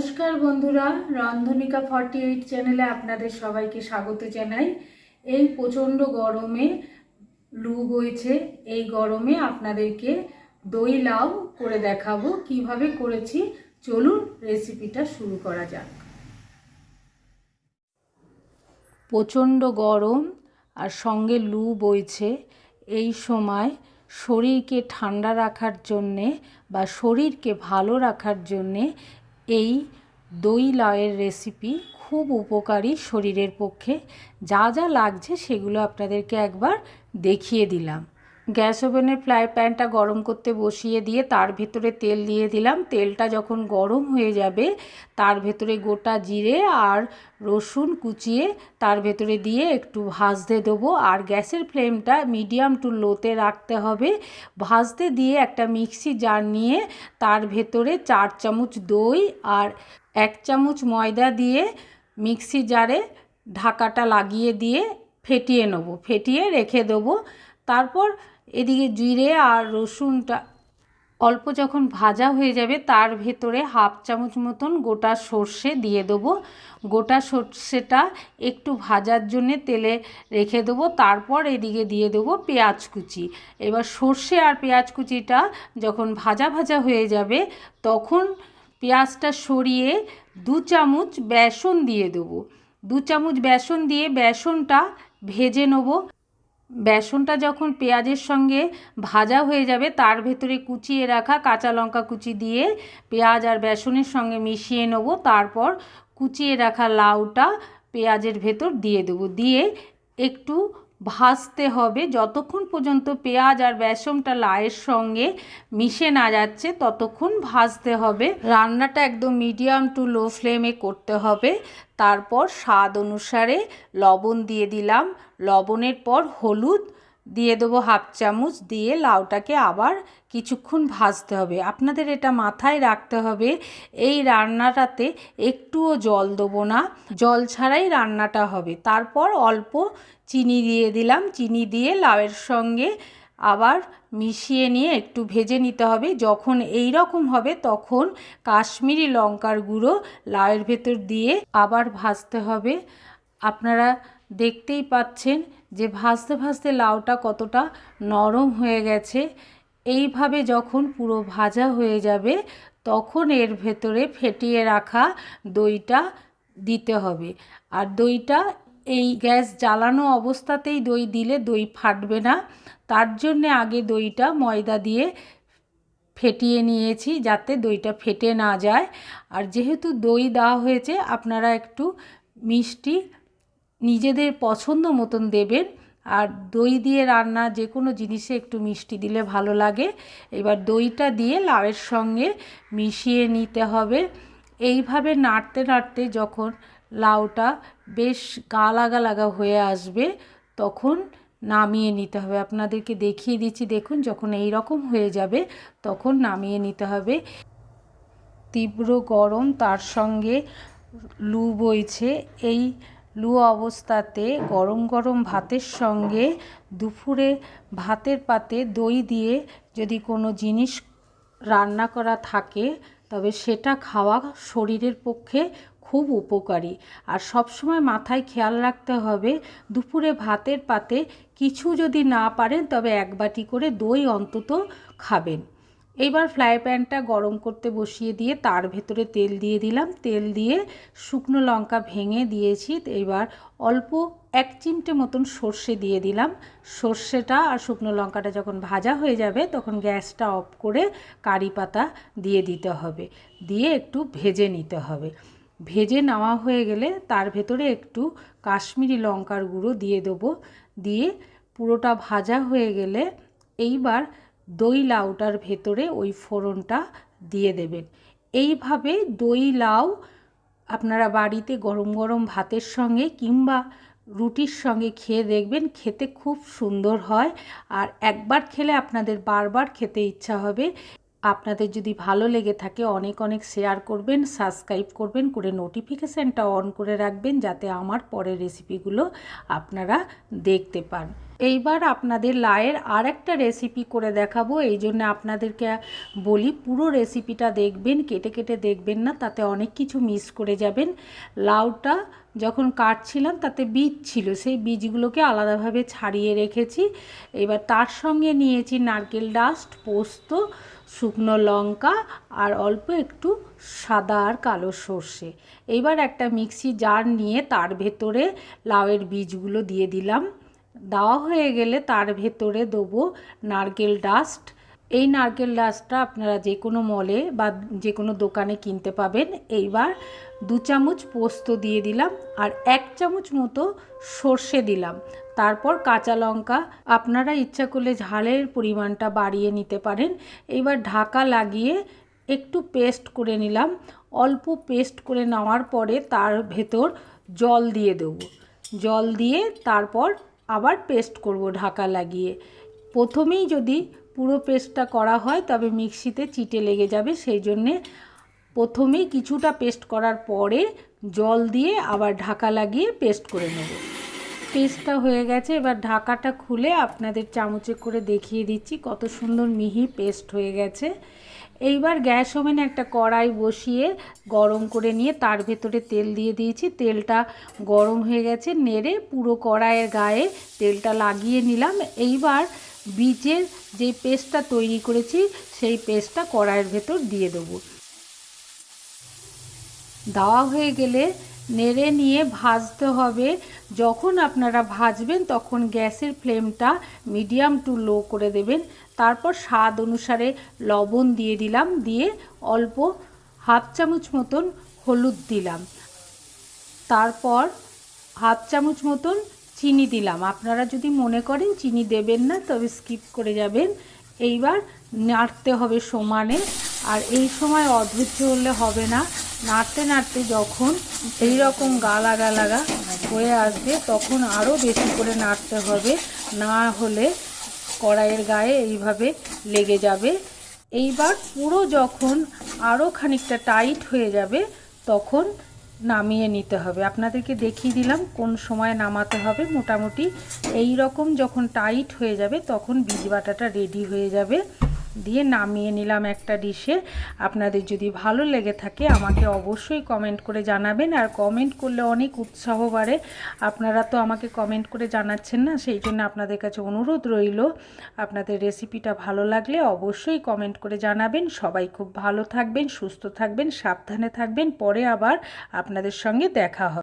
নমস্কার বন্ধুরা, রন্ধনিকা forty eight চ্যানেলে আপনাদের সবাইকে স্বাগত জানাই। এই প্রচণ্ড গরমে লু বইছে, এই গরমে আপনাদেরকে দই লাউ করে দেখাবো, কীভাবে করেছি। চলুন রেসিপিটা শুরু করা যাক। প্রচণ্ড গরম আর সঙ্গে লু বইছে, এই সময় শরীরকে ঠান্ডা রাখার জন্যে বা শরীরকে ভালো রাখার জন্যে এই দই লয়ের রেসিপি খুব উপকারী শরীরের পক্ষে। যা যা লাগছে সেগুলো আপনাদেরকে একবার দেখিয়ে দিলাম। গ্যাস ওভেনের ফ্রাই প্যানটা গরম করতে বসিয়ে দিয়ে তার ভেতরে তেল দিয়ে দিলাম। তেলটা যখন গরম হয়ে যাবে, তার ভেতরে গোটা জিরে আর রসুন কুচিয়ে তার ভেতরে দিয়ে একটু ভাজতে দেবো। আর গ্যাসের ফ্লেমটা মিডিয়াম টু লোতে রাখতে হবে। ভাজতে দিয়ে একটা মিক্সি জার নিয়ে তার ভেতরে চার চামচ দই আর এক চামচ ময়দা দিয়ে মিক্সি জারে ঢাকাটা লাগিয়ে দিয়ে ফেটিয়ে নেব। ফেটিয়ে রেখে দেবো। তারপর এদিকে জিরে আর রসুনটা অল্প যখন ভাজা হয়ে যাবে, তার ভেতরে হাফ চামচ মতন গোটা সর্ষে দিয়ে দেবো। গোটা সর্ষেটা একটু ভাজার জন্যে তেলে রেখে দেবো। তারপর এদিকে দিয়ে দেবো পেঁয়াজ কুচি। এবার সর্ষে আর পেঁয়াজ কুচিটা যখন ভাজা ভাজা হয়ে যাবে, তখন পেঁয়াজটা সরিয়ে দু চামচ বেসন দিয়ে দেবো। দু চামচ বেসন দিয়ে বেসনটা ভেজে নেব। বেসনটা যখন পেঁয়াজের সঙ্গে ভাজা হয়ে যাবে, তার ভেতরে কুচিয়ে রাখা কাঁচা লঙ্কা কুচি দিয়ে পেঁয়াজ আর বেসনের সঙ্গে মিশিয়ে নেব। তারপর কুচিয়ে রাখা লাউটা পেঁয়াজের ভেতর দিয়ে দেবো। দিয়ে একটু ভাজতে হবে। যতক্ষণ পর্যন্ত পেঁয়াজ আর বেসনটা লায়ের সঙ্গে মিশে না যাচ্ছে, ততক্ষণ ভাজতে হবে। রান্নাটা একদম মিডিয়াম টু লো ফ্লেমে করতে হবে। তারপর স্বাদ অনুসারে লবণ দিয়ে দিলাম। লবণের পর হলুদ দিয়ে দেবো হাফ চামচ, দিয়ে লাউটাকে আবার কিছুক্ষণ ভাজতে হবে। আপনাদের এটা মাথায় রাখতে হবে, এই রান্নাটাতে একটুও জল দেবো না। জল ছাড়াই রান্নাটা হবে। তারপর অল্প চিনি দিয়ে দিলাম। চিনি দিয়ে লাউয়ের সঙ্গে আবার মিশিয়ে নিয়ে একটু ভেজে নিতে হবে। যখন এই রকম হবে, তখন কাশ্মীরি লঙ্কার গুঁড়ো লাউয়ের ভেতর দিয়ে আবার ভাজতে হবে। আপনারা দেখতেই পাচ্ছেন যে ভাজতে ভাজতে লাউটা কতটা নরম হয়ে গেছে, এইভাবে যখন পুরো ভাজা হয়ে যাবে, তখন এর ভেতরে ফেটিয়ে রাখা দইটা দিতে হবে। আর দইটা এই গ্যাস জ্বালানো অবস্থাতেই দই দিলে দই ফাটবে না। তার জন্যে আগে দইটা ময়দা দিয়ে ফেটিয়ে নিয়েছি যাতে দইটা ফেটে না যায়। আর যেহেতু দই দেওয়া হয়েছে, আপনারা একটু মিষ্টি নিজেদের পছন্দ মতন দেবেন। আর দই দিয়ে রান্না যে কোনো জিনিসে একটু মিষ্টি দিলে ভালো লাগে। এবার দইটা দিয়ে লাউয়ের সঙ্গে মিশিয়ে নিতে হবে। এইভাবে নাড়তে নাড়তে যখন লাউটা বেশ গা লাগা লাগা হয়ে আসবে, তখন নামিয়ে নিতে হবে। আপনাদেরকে দেখিয়ে দিচ্ছি, দেখুন যখন এই রকম হয়ে যাবে, তখন নামিয়ে নিতে হবে। তীব্র গরম, তার সঙ্গে লু বইছে। এই লু অবস্থাতে গরম গরম ভাতের সঙ্গে দুপুরে ভাতের পাতে দই দিয়ে যদি কোনো জিনিস রান্না করা থাকে, তবে সেটা খাওয়া শরীরের পক্ষে খুব উপকারী। আর সবসময় মাথায় খেয়াল রাখতে হবে, দুপুরে ভাতের পাতে কিছু যদি না পারেন, তবে এক বাটি করে দই অন্তত খাবেন। এইবার ফ্রাই প্যানটা গরম করতে বসিয়ে দিয়ে তার ভেতরে তেল দিয়ে দিলাম। তেল দিয়ে শুকনো লঙ্কা ভেঙে দিয়েছি। এবার অল্প এক চিমটে মতন সর্ষে দিয়ে দিলাম। সর্ষেটা আর শুকনো লঙ্কাটা যখন ভাজা হয়ে যাবে, তখন গ্যাসটা অফ করে কারি পাতা দিয়ে দিতে হবে। দিয়ে একটু ভেজে নিতে হবে। ভেজে নেওয়া হয়ে গেলে তার ভেতরে একটু কাশ্মীরি লঙ্কার গুঁড়ো দিয়ে দেবো। দিয়ে পুরোটা ভাজা হয়ে গেলে এইবার দই লাউটার ভেতরে ওই ফোড়নটা দিয়ে দেবেন। এইভাবে দই লাউ আপনারা বাড়িতে গরম গরম ভাতের সঙ্গে কিংবা রুটির সঙ্গে খেয়ে দেখবেন, খেতে খুব সুন্দর হয়। আর একবার খেলে আপনাদের বারবার খেতে ইচ্ছা হবে। আপনাদের যদি ভালো লেগে থাকে, অনেক অনেক শেয়ার করবেন, সাবস্ক্রাইব করবেন, করে নোটিফিকেশানটা অন করে রাখবেন, যাতে আমার পরের রেসিপিগুলো আপনারা দেখতে পান। এইবার আপনাদের লায়ের আর একটা রেসিপি করে দেখাবো। এই জন্য আপনাদেরকে বলি, পুরো রেসিপিটা দেখবেন, কেটে কেটে দেখবেন না, তাতে অনেক কিছু মিস করে যাবেন। লাউটা যখন কাটছিলাম, তাতে বীজ ছিল, সেই বীজগুলোকে আলাদাভাবে ছাড়িয়ে রেখেছি। এবার তার সঙ্গে নিয়েছি নারকেল ডাস্ট পোস্ত, শুকনো লঙ্কা আর অল্প একটু সাদা আর কালো সর্ষে। এইবার একটা মিক্সি জার নিয়ে তার ভেতরে লাউয়ের বীজগুলো দিয়ে দিলাম। দেওয়া হয়ে গেলে তার ভেতরে দেবো নারকেল ডাস্ট। এই নারকেল ডাস্টটা আপনারা যে কোনো মলে বা যে কোনো দোকানে কিনতে পাবেন। এইবার দু চামচ পোস্ত দিয়ে দিলাম আর এক চামচ মতো সর্ষে দিলাম। তারপর কাঁচা লঙ্কা, আপনারা ইচ্ছা করলে ঝালের পরিমাণটা বাড়িয়ে নিতে পারেন। এইবার ঢাকা লাগিয়ে একটু পেস্ট করে নিলাম। অল্প পেস্ট করে নেওয়ার পরে তার ভেতর জল দিয়ে দেবো। জল দিয়ে তারপর আবার পেস্ট করব ঢাকা লাগিয়ে। প্রথমেই যদি পুরো পেস্টটা করা হয়, তবে মিক্সিতে চিটে লেগে যাবে। সেই জন্যে প্রথমেই কিছুটা পেস্ট করার পরে জল দিয়ে আবার ঢাকা লাগিয়ে পেস্ট করে নেব। পেস্টটা হয়ে গেছে। এবার ঢাকাটা খুলে আপনাদের চামচে করে দেখিয়ে দিচ্ছি কত সুন্দর মিহি পেস্ট হয়ে গেছে। এইবার গ্যাস ওভেনে একটা কড়াই বসিয়ে গরম করে নিয়ে তার ভেতরে তেল দিয়ে দিয়েছি। তেলটা গরম হয়ে গেছে, নেড়ে পুরো কড়াইয়ের গায়ে তেলটা লাগিয়ে নিলাম। এইবার বীজের যে পেস্টটা তৈরি করেছি, সেই পেস্টটা কড়াইয়ের ভেতর দিয়ে দেবো। দেওয়া হয়ে গেলে নেড়ে নিয়ে ভাজতে হবে। যখন আপনারা ভাজবেন, তখন গ্যাসের ফ্লেমটা মিডিয়াম টু লো করে দেবেন। তারপর স্বাদ অনুসারে লবণ দিয়ে দিলাম, দিয়ে অল্প হাফ চামচ মতন হলুদ দিলাম। তারপর হাফ চামচ মতন চিনি দিলাম। আপনারা যদি মনে করেন চিনি দেবেন না, তবে স্কিপ করে যাবেন। এইবার নাড়তে হবে সমানে। আর এই সময় অধৈর্য হলে হবে না। নাড়তে নাড়তে যখন এই রকম গালা গালাগা হয়ে আসবে, তখন আরও বেশি করে নাড়তে হবে। না হলে কড়াইয়ের গায়ে এইভাবে লেগে যাবে। এইবার পুরো যখন আরও খানিকটা টাইট হয়ে যাবে, তখন নামিয়ে নিতে হবে। আপনাদেরকে দেখিয়ে দিলাম কোন সময় নামাতে হবে। মোটামুটি এই রকম যখন টাইট হয়ে যাবে, তখন বীজ বাটাটা রেডি হয়ে যাবে। দিয়ে নামিয়ে নিলাম একটা ডিশে। আপনাদের যদি ভালো লেগে থাকে, আমাকে অবশ্যই কমেন্ট করে জানাবেন। আর কমেন্ট করলে অনেক উৎসাহ বাড়ে। আপনারা তো আমাকে কমেন্ট করে জানাচ্ছেন না, সেই জন্য আপনাদের কাছে অনুরোধ রইল। আপনাদের রেসিপিটা ভালো লাগলে অবশ্যই কমেন্ট করে জানাবেন। সবাই খুব ভালো থাকবেন, সুস্থ থাকবেন, সাবধানে থাকবেন। পরে আবার আপনাদের সঙ্গে দেখা হবে।